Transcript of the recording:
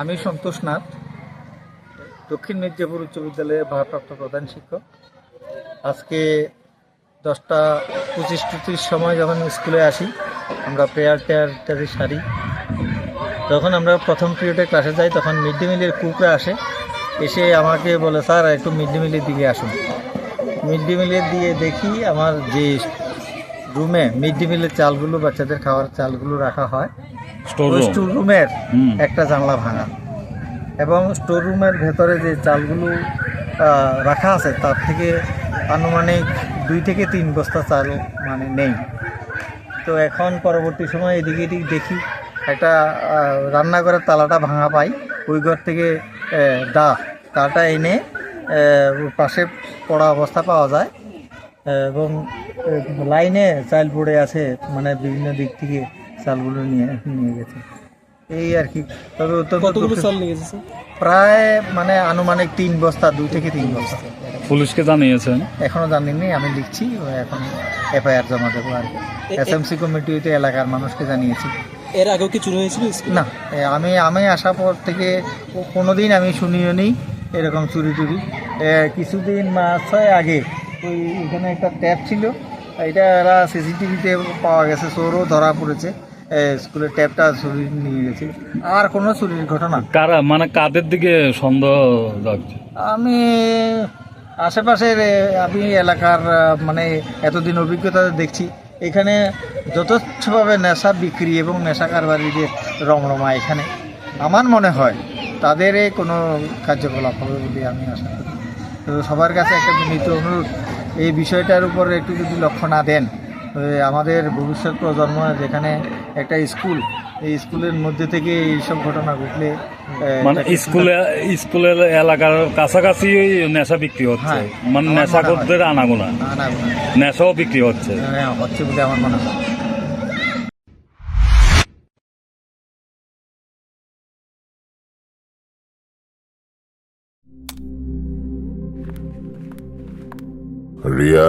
আমি সন্তোষ নাথ, দক্ষিণ মির্জাপুর উচ্চ বিদ্যালয়ের ভারপ্রাপ্ত প্রধান শিক্ষক। আজকে দশটা পঁচিশ টুচিশ সময় যখন স্কুলে আসি, আমরা প্রেয়ার টেয়ার ইত্যাদি সারি। যখন আমরা প্রথম পিরিয়ডে ক্লাসে যাই, তখন মিড ডে মিলের কুকরা আসে। এসে আমাকে বলে, স্যার, একটু মিড ডে মিলের দিকে আসুন। মিড ডে মিলের দিয়ে দেখি আমার যে রুমে মিড ডে মিলের চালগুলো, বাচ্চাদের খাওয়ার চালগুলো রাখা হয় স্টোর স্টোর রুমের একটা জানলা ভাঙা। এবং স্টোর রুমের ভেতরে যে চালগুলো রাখা আছে তার থেকে আনুমানিক দুই থেকে তিন বস্তা চাল মানে নেই। তো এখন পরবর্তী সময় এদিকে এদিক দেখি একটা রান্নাঘরের তালাটা ভাঙা পাই ওই ঘর থেকে দা তাটা এনে পাশে পড়া অবস্থা পাওয়া যায়। এবং লাইনে চাল পড়ে আছে মানে বিভিন্ন দিক থেকে। চালগুলো নিয়ে নিয়ে গেছে। এই আর কি। তবে কতগুলো চাল নিয়ে গেছে প্রায় মানে আনুমানিক তিন বস্তা দুই থেকে তিন বস্তা। পুলিশকে জানিয়েছেন? এখনও জানিনি আমি লিখছি এখন এফআইআর জমা দেবো আর এসএমসি কমিটিতে এলাকার মানুষকে জানিয়েছি। এর আগেও কি চুরি হয়েছিল না আমি আমি আসার পর থেকে কোনোদিন আমি শুনিও নি এরকম চুরি টুরি। কিছুদিন মাস ছয় আগে ওই এখানে একটা ট্যাপ ছিল এটা এরা সিসিটিভিতে পাওয়া গেছে চোরও ধরা পড়েছে। স্কুলের ট্যাপটা চুরি নিয়ে গেছে। আর কোনো চুরির ঘটনা। কারা মানে কাদের দিকে সন্দেহ লাগছে আমি আশেপাশের আমি এলাকার মানে এতদিন অভিজ্ঞতা দেখছি। এখানে যথেচ্ছভাবে নেশা বিক্রি এবং নেশা কারবারি যে রমরমা এখানে আমার মনে হয় তাদের কোনো কার্যকলাপ হবে বলে আমি আশা করি। তো সবার কাছে একটা বিনীত অনুরোধ এই বিষয়টার উপর একটু যদি লক্ষ্য না দেন আমাদের ভবিষ্যৎ প্রজন্ম যেখানে একটা স্কুল এই স্কুলের মধ্যে থেকে এইসব ঘটনা ঘটলে মানে স্কুলে স্কুলের এলাকার কাছাকাছি নেশা বিক্রি হচ্ছে। হ্যাঁ, মানে আমার নেশাকরদের আনাগোনা। না না না। নেশাও বিক্রি হচ্ছে। হ্যাঁ হচ্ছে বলে আমার মনে হয়। রিয়া?